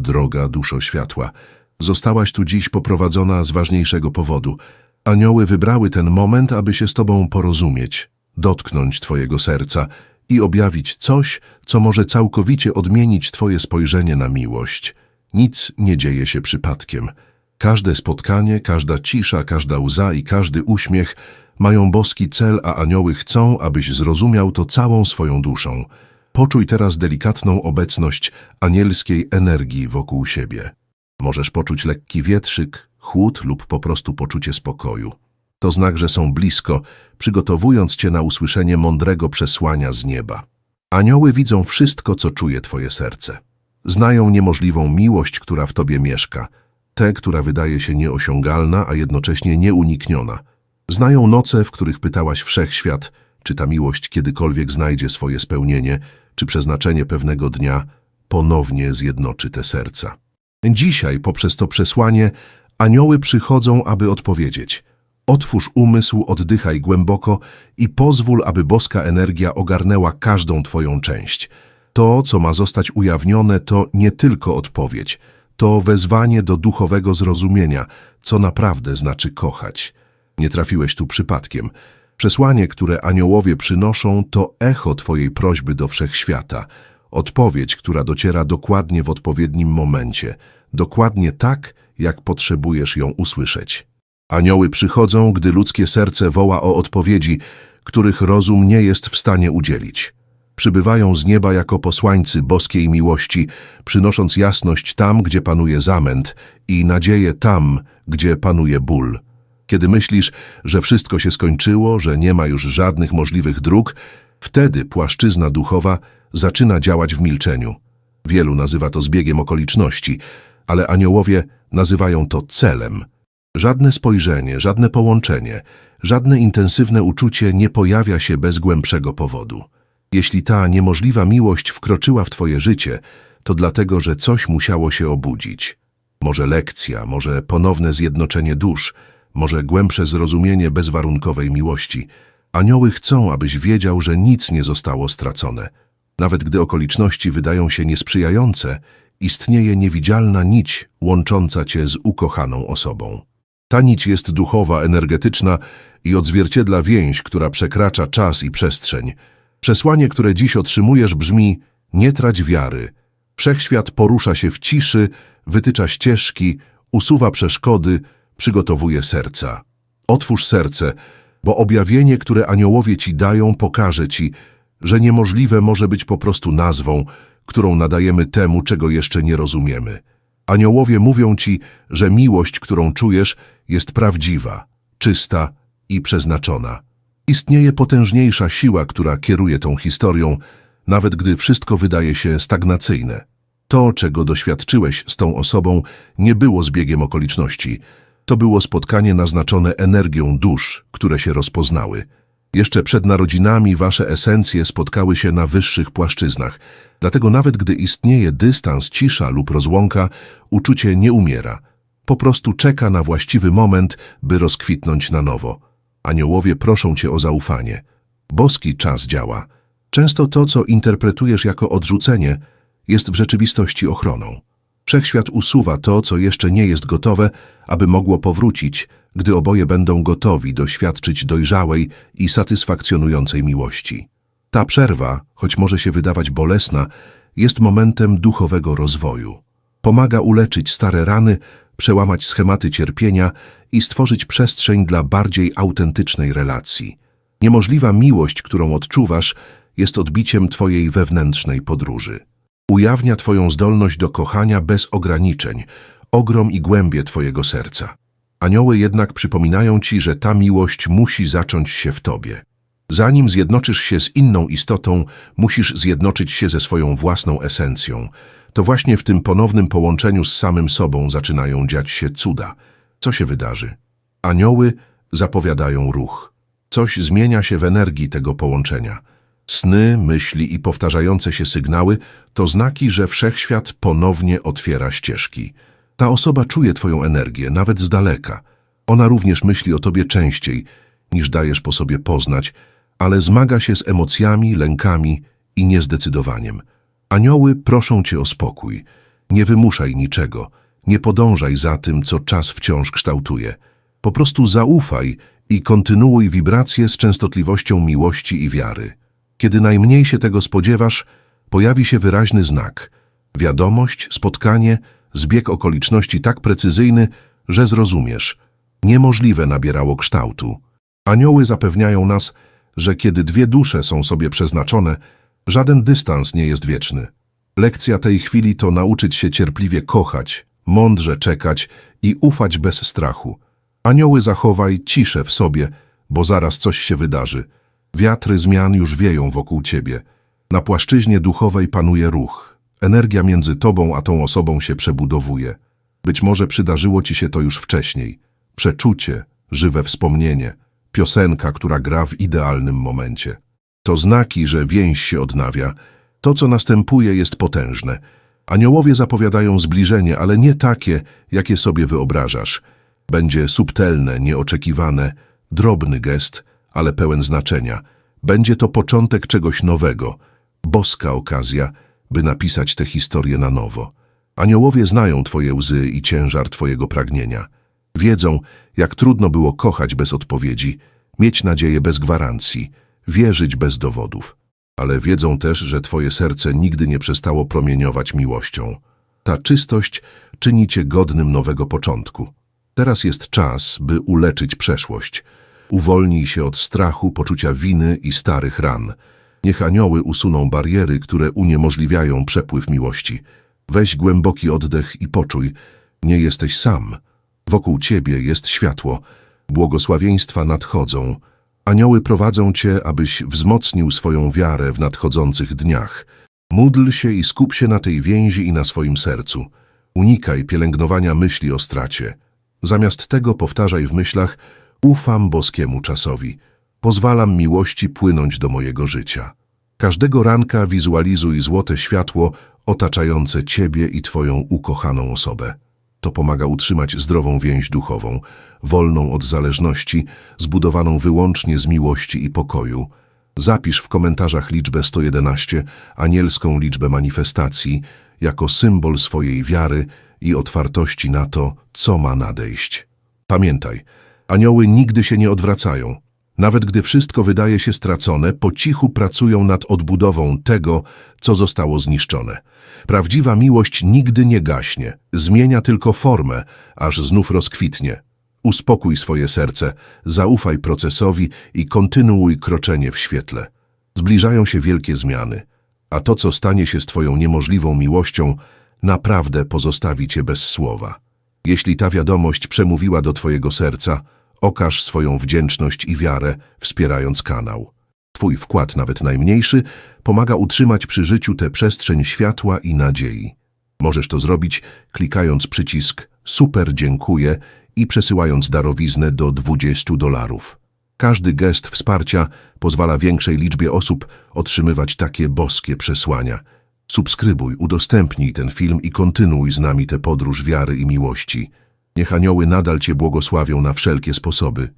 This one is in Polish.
droga duszo światła. Zostałaś tu dziś poprowadzona z ważniejszego powodu. Anioły wybrały ten moment, aby się z Tobą porozumieć, dotknąć Twojego serca i objawić coś, co może całkowicie odmienić Twoje spojrzenie na miłość. Nic nie dzieje się przypadkiem. Każde spotkanie, każda cisza, każda łza i każdy uśmiech mają boski cel, a anioły chcą, abyś zrozumiał to całą swoją duszą. Poczuj teraz delikatną obecność anielskiej energii wokół siebie. Możesz poczuć lekki wietrzyk, chłód lub po prostu poczucie spokoju. To znak, że są blisko, przygotowując cię na usłyszenie mądrego przesłania z nieba. Anioły widzą wszystko, co czuje twoje serce. Znają niemożliwą miłość, która w tobie mieszka, tę, która wydaje się nieosiągalna, a jednocześnie nieunikniona. Znają noce, w których pytałaś wszechświat, czy ta miłość kiedykolwiek znajdzie swoje spełnienie, czy przeznaczenie pewnego dnia ponownie zjednoczy te serca. Dzisiaj, poprzez to przesłanie, anioły przychodzą, aby odpowiedzieć. Otwórz umysł, oddychaj głęboko i pozwól, aby boska energia ogarnęła każdą Twoją część. To, co ma zostać ujawnione, to nie tylko odpowiedź, to wezwanie do duchowego zrozumienia, co naprawdę znaczy kochać. Nie trafiłeś tu przypadkiem. Przesłanie, które aniołowie przynoszą, to echo Twojej prośby do wszechświata. Odpowiedź, która dociera dokładnie w odpowiednim momencie. Dokładnie tak, jak potrzebujesz ją usłyszeć. Anioły przychodzą, gdy ludzkie serce woła o odpowiedzi, których rozum nie jest w stanie udzielić. Przybywają z nieba jako posłańcy boskiej miłości, przynosząc jasność tam, gdzie panuje zamęt i nadzieję tam, gdzie panuje ból. Kiedy myślisz, że wszystko się skończyło, że nie ma już żadnych możliwych dróg, wtedy płaszczyzna duchowa zaczyna działać w milczeniu. Wielu nazywa to zbiegiem okoliczności, ale aniołowie nazywają to celem. Żadne spojrzenie, żadne połączenie, żadne intensywne uczucie nie pojawia się bez głębszego powodu. Jeśli ta niemożliwa miłość wkroczyła w twoje życie, to dlatego, że coś musiało się obudzić. Może lekcja, może ponowne zjednoczenie dusz, może głębsze zrozumienie bezwarunkowej miłości. Anioły chcą, abyś wiedział, że nic nie zostało stracone. Nawet gdy okoliczności wydają się niesprzyjające, istnieje niewidzialna nić łącząca cię z ukochaną osobą. Ta nić jest duchowa, energetyczna i odzwierciedla więź, która przekracza czas i przestrzeń. Przesłanie, które dziś otrzymujesz brzmi nie trać wiary. Wszechświat porusza się w ciszy, wytycza ścieżki, usuwa przeszkody, przygotowuje serca. Otwórz serce, bo objawienie, które aniołowie ci dają, pokaże ci, że niemożliwe może być po prostu nazwą, którą nadajemy temu, czego jeszcze nie rozumiemy. Aniołowie mówią ci, że miłość, którą czujesz, jest prawdziwa, czysta i przeznaczona. Istnieje potężniejsza siła, która kieruje tą historią, nawet gdy wszystko wydaje się stagnacyjne. To, czego doświadczyłeś z tą osobą, nie było zbiegiem okoliczności. To było spotkanie naznaczone energią dusz, które się rozpoznały. Jeszcze przed narodzinami wasze esencje spotkały się na wyższych płaszczyznach, dlatego nawet gdy istnieje dystans, cisza lub rozłąka, uczucie nie umiera. Po prostu czeka na właściwy moment, by rozkwitnąć na nowo. Aniołowie proszą cię o zaufanie. Boski czas działa. Często to, co interpretujesz jako odrzucenie, jest w rzeczywistości ochroną. Wszechświat usuwa to, co jeszcze nie jest gotowe, aby mogło powrócić, gdy oboje będą gotowi doświadczyć dojrzałej i satysfakcjonującej miłości. Ta przerwa, choć może się wydawać bolesna, jest momentem duchowego rozwoju. Pomaga uleczyć stare rany, przełamać schematy cierpienia i stworzyć przestrzeń dla bardziej autentycznej relacji. Niemożliwa miłość, którą odczuwasz, jest odbiciem Twojej wewnętrznej podróży. Ujawnia Twoją zdolność do kochania bez ograniczeń, ogrom i głębie Twojego serca. Anioły jednak przypominają Ci, że ta miłość musi zacząć się w Tobie. Zanim zjednoczysz się z inną istotą, musisz zjednoczyć się ze swoją własną esencją. To właśnie w tym ponownym połączeniu z samym sobą zaczynają dziać się cuda. Co się wydarzy? Anioły zapowiadają ruch. Coś zmienia się w energii tego połączenia. Sny, myśli i powtarzające się sygnały to znaki, że wszechświat ponownie otwiera ścieżki. Ta osoba czuje Twoją energię, nawet z daleka. Ona również myśli o Tobie częściej, niż dajesz po sobie poznać, ale zmaga się z emocjami, lękami i niezdecydowaniem. Anioły proszą Cię o spokój. Nie wymuszaj niczego, nie podążaj za tym, co czas wciąż kształtuje. Po prostu zaufaj i kontynuuj wibracje z częstotliwością miłości i wiary. Kiedy najmniej się tego spodziewasz, pojawi się wyraźny znak. Wiadomość, spotkanie, zbieg okoliczności tak precyzyjny, że zrozumiesz. Niemożliwe nabierało kształtu. Anioły zapewniają nas, że kiedy dwie dusze są sobie przeznaczone, żaden dystans nie jest wieczny. Lekcja tej chwili to nauczyć się cierpliwie kochać, mądrze czekać i ufać bez strachu. Anioły zachowaj ciszę w sobie, bo zaraz coś się wydarzy. Wiatry zmian już wieją wokół ciebie. Na płaszczyźnie duchowej panuje ruch. Energia między tobą a tą osobą się przebudowuje. Być może przydarzyło ci się to już wcześniej. Przeczucie, żywe wspomnienie, piosenka, która gra w idealnym momencie. To znaki, że więź się odnawia. To, co następuje, jest potężne. Aniołowie zapowiadają zbliżenie, ale nie takie, jakie sobie wyobrażasz. Będzie subtelne, nieoczekiwane, drobny gest, ale pełen znaczenia. Będzie to początek czegoś nowego, boska okazja, by napisać tę historię na nowo. Aniołowie znają twoje łzy i ciężar twojego pragnienia. Wiedzą, jak trudno było kochać bez odpowiedzi, mieć nadzieję bez gwarancji, wierzyć bez dowodów. Ale wiedzą też, że twoje serce nigdy nie przestało promieniować miłością. Ta czystość czyni cię godnym nowego początku. Teraz jest czas, by uleczyć przeszłość. Uwolnij się od strachu, poczucia winy i starych ran. Niech anioły usuną bariery, które uniemożliwiają przepływ miłości. Weź głęboki oddech i poczuj, nie jesteś sam. Wokół ciebie jest światło. Błogosławieństwa nadchodzą. Anioły prowadzą cię, abyś wzmocnił swoją wiarę w nadchodzących dniach. Módl się i skup się na tej więzi i na swoim sercu. Unikaj pielęgnowania myśli o stracie. Zamiast tego powtarzaj w myślach ufam boskiemu czasowi. Pozwalam miłości płynąć do mojego życia. Każdego ranka wizualizuj złote światło otaczające ciebie i twoją ukochaną osobę. To pomaga utrzymać zdrową więź duchową, wolną od zależności, zbudowaną wyłącznie z miłości i pokoju. Zapisz w komentarzach liczbę 111, anielską liczbę manifestacji, jako symbol swojej wiary i otwartości na to, co ma nadejść. Pamiętaj, anioły nigdy się nie odwracają. Nawet gdy wszystko wydaje się stracone, po cichu pracują nad odbudową tego, co zostało zniszczone. Prawdziwa miłość nigdy nie gaśnie, zmienia tylko formę, aż znów rozkwitnie. Uspokój swoje serce, zaufaj procesowi i kontynuuj kroczenie w świetle. Zbliżają się wielkie zmiany, a to, co stanie się z Twoją niemożliwą miłością, naprawdę pozostawi Cię bez słowa. Jeśli ta wiadomość przemówiła do Twojego serca, okaż swoją wdzięczność i wiarę, wspierając kanał. Twój wkład, nawet najmniejszy, pomaga utrzymać przy życiu tę przestrzeń światła i nadziei. Możesz to zrobić klikając przycisk Super dziękuję i przesyłając darowiznę do 20 dolarów. Każdy gest wsparcia pozwala większej liczbie osób otrzymywać takie boskie przesłania. Subskrybuj, udostępnij ten film i kontynuuj z nami tę podróż wiary i miłości. Niech anioły nadal Cię błogosławią na wszelkie sposoby.